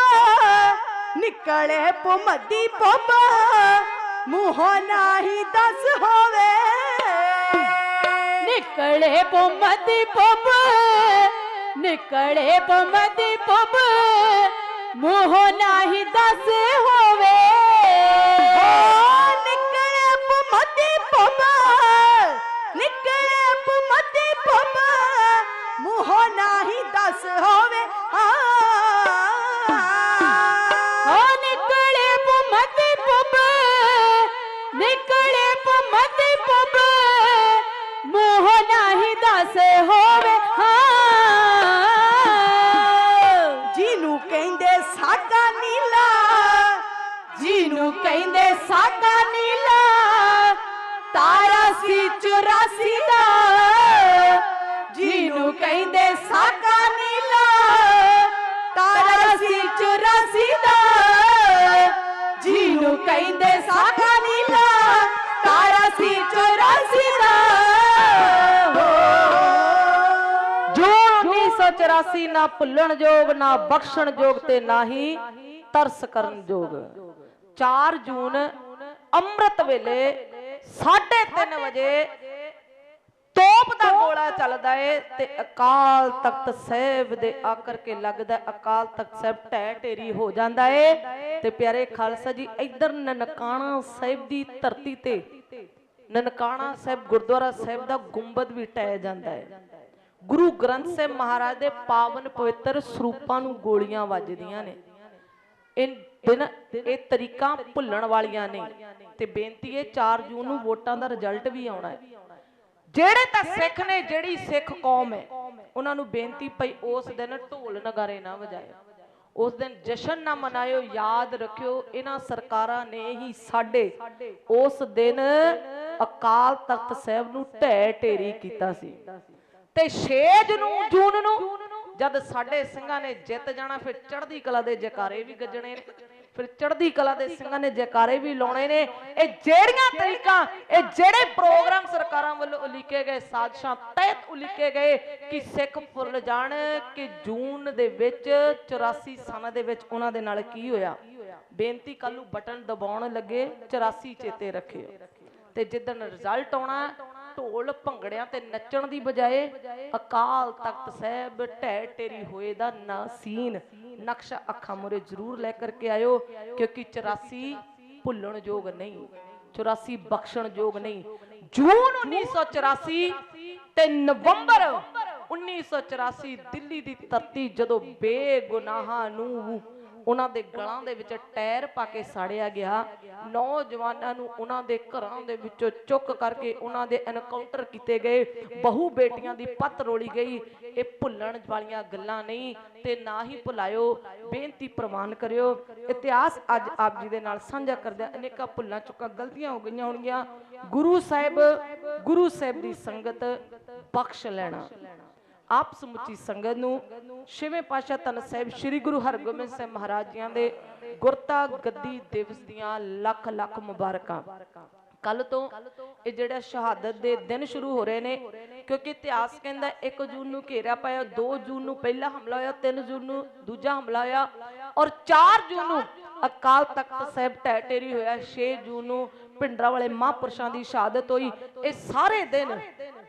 ਨਿਕਲੇ ਪੁਮਦੀ ਪੁੰਬ ਮੂੰਹੋਂ ਨਹੀਂ ਦੱਸ ਹੋਵੇ ਨਿਕਲੇ ਪੁੰਮਦੀ ਪੁੰਬ ਨਿਕਲੇ ਪੁੰਮਦੀ ਪੁੰਬ ਮੂੰਹ ਨਹੀਂ ਦੱਸ ਹੋਵੇ ਨਿਕਲੇ ਪੁਮਦੀ ਪੁੰਬ ਨਿਕਲੇ ਪੁਮਦੀ ਪੁੰਬ ਮੂੰਹੋਂ ਨਹੀਂ ਦੱਸ ਹੋਵੇ ਜਿਹਨੂੰ ਕਹਿੰਦੇ ਸਾਗਾ ਨੀਲਾ ਤਾਰਾ ਸੀ 84 ਦਾ। ਜਿਹਨੂੰ ਕਹਿੰਦੇ ਸਾਗਾ ਨੀਲਾ ਤਾਰਾ ਸੀ 84 ਦਾ। ਜਿਹਨੂੰ ਕਹਿੰਦੇ ਸਾਗਾ ਨੀਲਾ ਤਾਰਾ ਸੀ 84 ਦਾ। ਜੂਨ 1984 ਨਾ ਭੁੱਲਣ ਯੋਗ, ਨਾ ਬਖਸ਼ਣ ਯੋਗ ਤੇ ਨਾ ਹੀ ਤਰਸ ਕਰਨ ਯੋਗ। 4 ਜੂਨ ਅੰਮ੍ਰਿਤ ਵੇਲੇ 3:30 ਵਜੇ ਤੋਪ ਦਾ ਗੋਲਾ ਚੱਲਦਾ ਏ ਤੇ ਅਕਾਲ ਤਖਤ ਸਾਹਿਬ ਦੇ ਆਕਰ ਕੇ ਲੱਗਦਾ ਅਕਾਲ ਤਖਤ ਸਾਹਿਬ ਢਹਿ ਢੇਰੀ ਹੋ ਜਾਂਦਾ ਏ। ਤੇ ਪਿਆਰੇ ਖਾਲਸਾ ਜੀ, ਇੱਧਰ ਨਨਕਾਣਾ ਸਾਹਿਬ ਦੀ ਧਰਤੀ ਤੇ ਨਨਕਾਣਾ ਸਾਹਿਬ ਗੁਰਦੁਆਰਾ ਸਾਹਿਬ ਦਾ ਗੁੰਬਦ ਵੀ ਟਹਿ ਜਾਂਦਾ ਹੈ ਗੁਰੂ ਗ੍ਰੰਥ ਸਾਹਿਬ ਮਹਾਰਾਜ ਦੇ ਪਾਵਨ ਪਵਿੱਤਰ ਸਰੂਪਾਂ ਨੂੰ ਗੋਲੀਆਂ ਵੱਜਦੀਆਂ ਨੇ। ਇਹ ਦਿਨ ਇਹ ਤਰੀਕਾਂ ਭੁੱਲਣ ਵਾਲੀਆਂ ਨੇ ਤੇ ਬੇਨਤੀ ਹੈ 4 ਜੂਨ ਨੂੰ ਵੋਟਾਂ ਦਾ ਰਿਜ਼ਲਟ ਵੀ ਆਉਣਾ ਹੈ। ਜਿਹੜੇ ਤਾਂ ਸਿੱਖ ਨੇ, ਜਿਹੜੀ ਸਿੱਖ ਕੌਮ ਹੈ, ਉਹਨਾਂ ਨੂੰ ਬੇਨਤੀ ਪਈ ਉਸ ਦਿਨ ਢੋਲ ਨਗਾਰੇ ਨਾ ਵਜਾਇਓ। ਉਸ ਦਿਨ ਜਸ਼ਨ ਨਾ ਮਨਾਇਓ, ਯਾਦ ਰੱਖਿਓ, ਇਹਨਾਂ ਸਰਕਾਰਾਂ ਨੇ ਹੀ ਸਾਡੇ ਉਸ ਦਿਨ ਅਕਾਲ ਤਖਤ ਸਾਹਿਬ ਨੂੰ ਢਹਿ ਢੇਰੀ ਕੀਤਾ ਸੀ। ਤੇ 6 ਨੂੰ, ਜੂਨ ਨੂੰ ਜਦ ਸਾਡੇ ਸਿੰਘਾਂ ਨੇ ਜਿੱਤ ਜਾਣਾ, ਫਿਰ ਚੜ੍ਹਦੀ ਕਲਾ ਦੇ ਜਕਾਰੇ ਵੀ ਗੱਜਣੇ ਨੇ। ਫਿਰ ਚੜ੍ਹਦੀ ਕਲਾ ਦੇ ਸਿੰਘਾਂ ਨੇ ਜੈਕਾਰੇ ਵੀ ਲਾਉਣੇ ਨੇ। ਇਹ ਜਿਹੜੀਆਂ ਤਰੀਕਾਂ, ਇਹ ਜਿਹੜੇ ਪ੍ਰੋਗਰਾਮ ਸਰਕਾਰਾਂ ਵੱਲੋਂ ਉਲੀਕੇ ਗਏ, ਸਾਜ਼ਿਸ਼ਾਂ ਤਹਿਤ ਉਲੀਕੇ ਗਏ ਕਿ ਸਿੱਖ ਭੁੱਲ ਜਾਣ ਕਿ ਜੂਨ ਦੇ ਵਿੱਚ 84 ਸਾਲਾਂ ਦੇ ਵਿੱਚ ਉਹਨਾਂ ਦੇ ਨਾਲ ਕੀ ਹੋਇਆ? ਬੇਨਤੀ ਕੱਲ ਨੂੰ ਬਟਨ ਦਬਾਉਣ ਲੱਗੇ 84 ਚੇਤੇ ਰੱਖਿਓ। ਤੇ ਜਿੱਦਣ ਰਿਜ਼ਲਟ ਆਉਣਾ, ਢੋਲ ਭੰਗੜਿਆਂ ਤੇ ਨੱਚਣ ਦੀ ਬਜਾਏ ਅਕਾਲ ਤਖਤ ਸਾਹਿਬ ਢਹਿ ਢੇਰੀ ਹੋਏ ਦਾ ਨਾਸੀਨ ਨਕਸ਼ਾ ਅੱਖਾਂ ਮੁਰੇ ਜ਼ਰੂਰ ਲੈ ਕਰਕੇ ਆਇਓ, ਕਿਉਂਕਿ 84 ਭੁੱਲਣ ਯੋਗ ਨਹੀਂ 84 ਬਖਸ਼ਣ ਯੋਗ ਨਹੀਂ। ਜੂਨ 1984 ਤੇ ਨਵੰਬਰ 1984 ਦਿੱਲੀ ਦੀ ਧਰਤੀ ਜਦੋਂ ਬੇਗੁਨਾਹਾਂ ਨੂੰ ਉਹਨਾਂ ਦੇ ਗਲਾਂ ਦੇ ਵਿੱਚ ਟਾਇਰ ਪਾ ਕੇ ਸਾੜਿਆ ਗਿਆ। ਨੌਜਵਾਨਾਂ ਨੂੰ ਉਹਨਾਂ ਦੇ ਘਰਾਂ ਦੇ ਵਿੱਚੋਂ ਚੁੱਕ ਕਰਕੇ ਉਹਨਾਂ ਦੇ ਐਨਕਾਊਂਟਰ ਕੀਤੇ ਗਏ। ਬਹੂ ਬੇਟੀਆਂ ਦੀ ਪੱਤ ਰੋਲੀ ਗਈ। ਇਹ ਭੁੱਲਣ ਵਾਲੀਆਂ ਗੱਲਾਂ ਨਹੀਂ ਤੇ ਨਾ ਹੀ ਭੁਲਾਇਓ। ਬੇਨਤੀ ਪ੍ਰਵਾਨ ਕਰਿਓ। ਇਤਿਹਾਸ ਅੱਜ ਆਪ ਜੀ ਦੇ ਨਾਲ ਸਾਂਝਾ ਕਰਦਿਆਂ ਅਨੇਕਾਂ ਭੁੱਲਾਂ ਚੁੱਕਾਂ ਗਲਤੀਆਂ ਹੋ ਗਈਆਂ ਹੋਣਗੀਆਂ। ਗੁਰੂ ਸਾਹਿਬ ਗੁਰੂ ਸਾਹਿਬ ਦੀ ਸੰਗਤ ਬਖਸ਼ ਲੈਣਾ। ਆਪ ਸਮੁੱਚੀ ਸੰਗਤ ਨੂੰ ਛੇਵੇਂ ਪਾਤਸ਼ਾਹ ਧੰਨ ਸਾਹਿਬ ਸ੍ਰੀ ਗੁਰੂ ਹਰਗੋਬਿੰਦ ਸਾਹਿਬ ਮਹਾਰਾਜ ਜੀਆਂ ਦੇ ਗੁਰਤਾ ਗੱਦੀ ਦਿਵਸ ਦੀਆਂ ਲੱਖ ਲੱਖ ਮੁਬਾਰਕਾਂ। ਕੱਲ ਤੋਂ ਇਹ ਜਿਹੜਾ ਸ਼ਹਾਦਤ ਦੇ ਦਿਨ ਸ਼ੁਰੂ ਹੋ ਰਹੇ ਨੇ, ਕਿਉਂਕਿ ਇਤਿਹਾਸ ਕਹਿੰਦਾ 1 ਜੂਨ ਨੂੰ ਘੇਰਿਆ ਪਾਇਆ 2 ਜੂਨ ਨੂੰ ਪਹਿਲਾ ਹਮਲਾ ਹੋਇਆ 3 ਜੂਨ ਨੂੰ ਦੂਜਾ ਹਮਲਾ ਹੋਇਆ ਔਰ 4 ਜੂਨ ਨੂੰ ਅਕਾਲ ਤਖਤ ਸਾਹਿਬ ਟੈਟੇਰੀ ਹੋਇਆ 6 ਜੂਨ ਨੂੰ ਪਿੰਡਰਾ ਵਾਲੇ ਮਹਾਂਪੁਰਸ਼ਾਂ ਦੀ ਸ਼ਹਾਦਤ ਹੋਈ। ਇਹ ਸਾਰੇ ਦਿਨ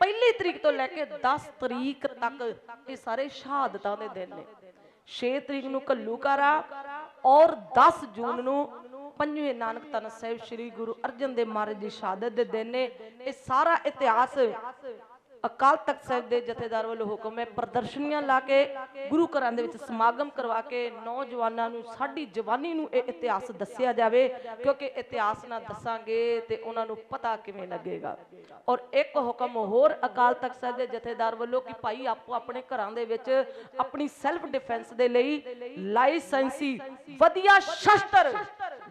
ਪਹਿਲੀ ਤਰੀਕ ਤੋਂ ਲੈ ਕੇ 10 ਤਰੀਕ ਤੱਕ ਇਹ ਸਾਰੇ ਸ਼ਹਾਦਤਾਂ ਦੇ ਦਿਨ ਨੇ। 6 ਤਰੀਕ ਨੂੰ ਘੱਲੂਕਾਰਾ ਔਰ 10 ਜੂਨ ਨੂੰ ਪੰਜਵੇਂ ਨਾਨਕ ਧੰਨ ਸਾਹਿਬ ਸ੍ਰੀ ਗੁਰੂ ਅਰਜਨ ਦੇਵ ਮਹਾਰਾਜ ਦੀ ਸ਼ਹਾਦਤ ਦੇ ਦਿਨ ਨੇ। ਇਹ ਸਾਰਾ ਇਤਿਹਾਸ ਅਕਾਲ ਤਖਤ ਸਾਹਿਬ ਦੇ ਜਥੇਦਾਰ ਵੱਲੋਂ ਹੁਕਮ ਹੈ, ਪ੍ਰਦਰਸ਼ਨੀਆਂ ਲਾ ਕੇ ਗੁਰੂ ਘਰਾਂ ਦੇ ਵਿੱਚ ਸਮਾਗਮ ਕਰਵਾ ਕੇ ਨੌਜਵਾਨਾਂ ਨੂੰ, ਸਾਡੀ ਜਵਾਨੀ ਨੂੰ ਇਹ ਇਤਿਹਾਸ ਦੱਸਿਆ ਜਾਵੇ, ਕਿਉਂਕਿ ਇਤਿਹਾਸ ਨਾ ਦੱਸਾਂਗੇ ਤੇ ਉਹਨਾਂ ਨੂੰ ਪਤਾ ਕਿਵੇਂ ਲੱਗੇਗਾ। ਔਰ ਇੱਕ ਹੁਕਮ ਹੋਰ ਅਕਾਲ ਤਖਤ ਸਾਹਿਬ ਦੇ ਜਥੇਦਾਰ ਵੱਲੋਂ ਕਿ ਭਾਈ ਆਪੋ ਆਪਣੇ ਘਰਾਂ ਦੇ ਵਿੱਚ ਆਪਣੀ ਸੈਲਫ ਡਿਫੈਂਸ ਦੇ ਲਈ ਲਾਇਸੈਂਸੀ, ਵਧੀਆ ਸ਼ਸਤਰ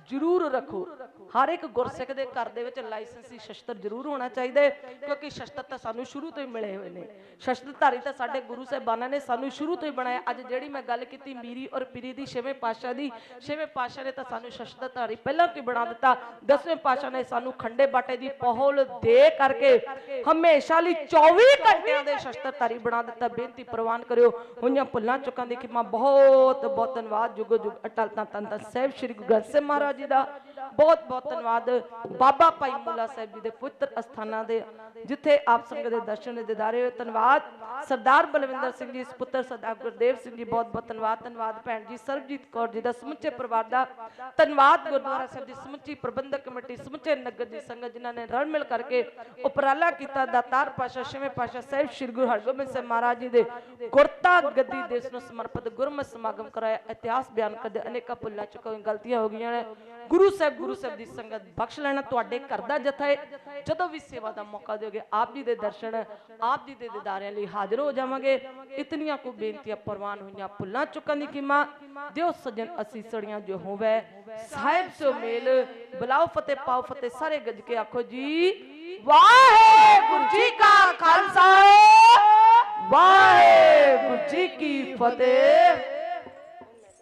ਜ਼ਰੂਰ ਰੱਖੋ। ਹਰ ਇੱਕ ਗੁਰਸਿੱਖ ਦੇ ਘਰ ਦੇ ਵਿੱਚ ਲਾਇਸੈਂਸੀ ਸ਼ਸਤਰ ਜ਼ਰੂਰ ਹੋਣਾ ਚਾਹੀਦਾ ਹੈ, ਕਿਉਂਕਿ ਸ਼ਸਤਰ ਤਾਂ ਸਾਨੂੰ ਸ਼ੁਰੂ ਤੋਂ ਹੀ ਮਿਲੇ ਹੋਏ ਨੇ। ਸ਼ਸਤਰਧਾਰੀ ਤਾਂ ਸਾਡੇ ਗੁਰੂ ਸਾਹਿਬਾਨਾਂ ਨੇ ਸਾਨੂੰ ਸ਼ੁਰੂ ਤੋਂ ਹੀ ਬਣਾਇਆ। ਅੱਜ ਜਿਹੜੀ ਮੈਂ ਗੱਲ ਕੀਤੀ ਮੀਰੀ ਔਰ ਪੀਰੀ ਦੀ ਛੇਵੇਂ ਪਾਤਸ਼ਾਹ ਦੀ, ਛੇਵੇਂ ਪਾਤਸ਼ਾਹ ਨੇ ਤਾਂ ਸਾਨੂੰ ਸ਼ਸਤਰਧਾਰੀ ਪਹਿਲਾਂ ਤੋਂ ਹੀ ਬਣਾ ਦਿੱਤਾ। ਦਸਵੇਂ ਪਾਤਸ਼ਾਹ ਨੇ ਸਾਨੂੰ ਖੰਡੇ ਬਾਟੇ ਦੀ ਪਹਲ ਦੇ ਕਰਕੇ ਹਮੇਸ਼ਾ ਲਈ 24 ਘੰਟਿਆਂ ਦੇ ਸ਼ਸਤਰਧਾਰੀ ਬਣਾ ਦਿੱਤਾ। ਬੇਨਤੀ ਪ੍ਰਵਾਨ ਕਰਿਓ। ਹੋਈਆਂ ਭੁੱਲਾਂ ਚੁੱਕਾਂ ਦੀ ਖਿਮਾ ਬਹੁਤ ਬਹੁਤ ਧੰਨਵਾਦ। ਜੁਗੋ ਜੁਗ ਅਟਲ ਤਨ ਤਨ ਸਾਹਿਬ, ਸ੍ਰੀ ਗੁਰੂ ਗ੍ਰੰਥ ਸਾਹਿਬ ਮਹਾਰਾਜ ਜੀ ਦਾ। ਬਹੁਤ ਬਹੁਤ ਧੰਨਵਾਦ। ਬਾਬਾ ਭਾਈ ਮੁੱਲਾ ਸਾਹਿਬ ਜੀ ਦੇ ਪੁੱਤਰ ਅਸਥਾਨਾਂ ਦੇ, ਜਿੱਥੇ ਆਪ ਸੰਗਤ ਦੇ ਦਰਸ਼ਨ ਦਿਦਾਰੇ ਹੋਏ। ਧੰਨਵਾਦ। ਸਰਦਾਰ ਬਲਵਿੰਦਰ ਸਿੰਘ ਜੀ ਸੁਪੁੱਤਰ ਸਰਦਾਰ ਗੁਰਦੇਵ ਸਿੰਘ ਜੀ, ਬਹੁਤ ਬਹੁਤ ਧੰਨਵਾਦ। ਧੰਨਵਾਦ ਭੈਣ ਜੀ, ਸਰਬਜੀਤ ਕੌਰ ਜੀ ਦਾ ਸਮੁੱਚੇ ਪਰਿਵਾਰ ਦਾ। ਧੰਨਵਾਦ ਗੁਰਦੁਆਰਾ ਸਾਹਿਬ ਦੀ ਸਮੁੱਚੀ ਪ੍ਰਬੰਧਕ ਕਮੇਟੀ, ਸਮੁੱਚੇ ਨਗਰ ਦੀ ਸੰਗਤ ਜਿਨ੍ਹਾਂ ਨੇ ਰਲ ਮਿਲ ਕਰਕੇ ਉਪਰਾਲਾ ਕੀਤਾ। ਦਾਤਾਰ ਪਾਸ਼ਾ, ਛੇਵੇਂ ਪਾਸ਼ਾ ਸਾਹਿਬ ਸ੍ਰੀ ਗੁਰੂ ਹਰਗੋਬਿੰਦ ਸਾਹਿਬ ਮਹਾਰਾਜ ਜੀ ਦੇ ਗੁਰਤਾ ਗੱਦੀ ਦੇਸ਼ ਨੂੰ ਸਮਰਪਿਤ ਗੁਰਮਤਿ ਸਮਾਗਮ ਕਰਾਇਆ। ਇਤਿਹਾਸ ਬਿਆਨ ਕਰਦੇ ਅਨੇਕਾਂ ਭੁੱਲਾਂ ਚੁੱਕੀਆਂ ਗਲਤੀਆਂ ਹੋ ਗਈਆਂ ਨੇ। ਗੁਰੂ ਸਾਹਿਬ ਗੁਰੂ ਸਾਹਿਬ ਦੀ ਸੰਗਤ ਬਖਸ਼ ਲੈਣਾ ਤੁਹਾਡੇ ਘਰ ਦਾ ਜਥਾ ਹੈ। ਜਦੋਂ ਵੀ ਸੇਵਾ ਦਾ ਮੌਕਾ ਦਿਓਗੇ ਆਪ ਜੀ ਦੇ ਦਰਸ਼ਨ ਆਪ ਜੀ ਦੇ ਦਿਦਾਰਿਆਂ ਲਈ ਹਾਜ਼ਰ ਹੋ ਜਾਵਾਂਗੇ। ਇਤਨੀਆਂ ਕੋ ਬੇਨਤੀਆਂ ਪ੍ਰਵਾਨ ਹੋਈਆਂ ਭੁੱਲਾਂ ਚੁੱਕਣ ਦੀ ਕੀਮਾ ਦਿਓ ਸਜਣ ਅਸੀਂ ਸੜੀਆਂ ਜੋ ਹੋਵੇ। ਸਾਹਿਬ ਸੋ ਮੇਲ ਬਲਾਓ ਫਤਿਹ ਪਾਓ ਫਤਿਹ ਸਾਰੇ ਗੱਜ ਕੇ ਆਖੋ ਜੀ ਵਾਹਿਗੁਰੂ ਜੀ ਕਾ ਖਾਲਸਾ। ਵਾਹਿਗੁਰੂ ਜੀ ਕੀ ਫਤਿਹ।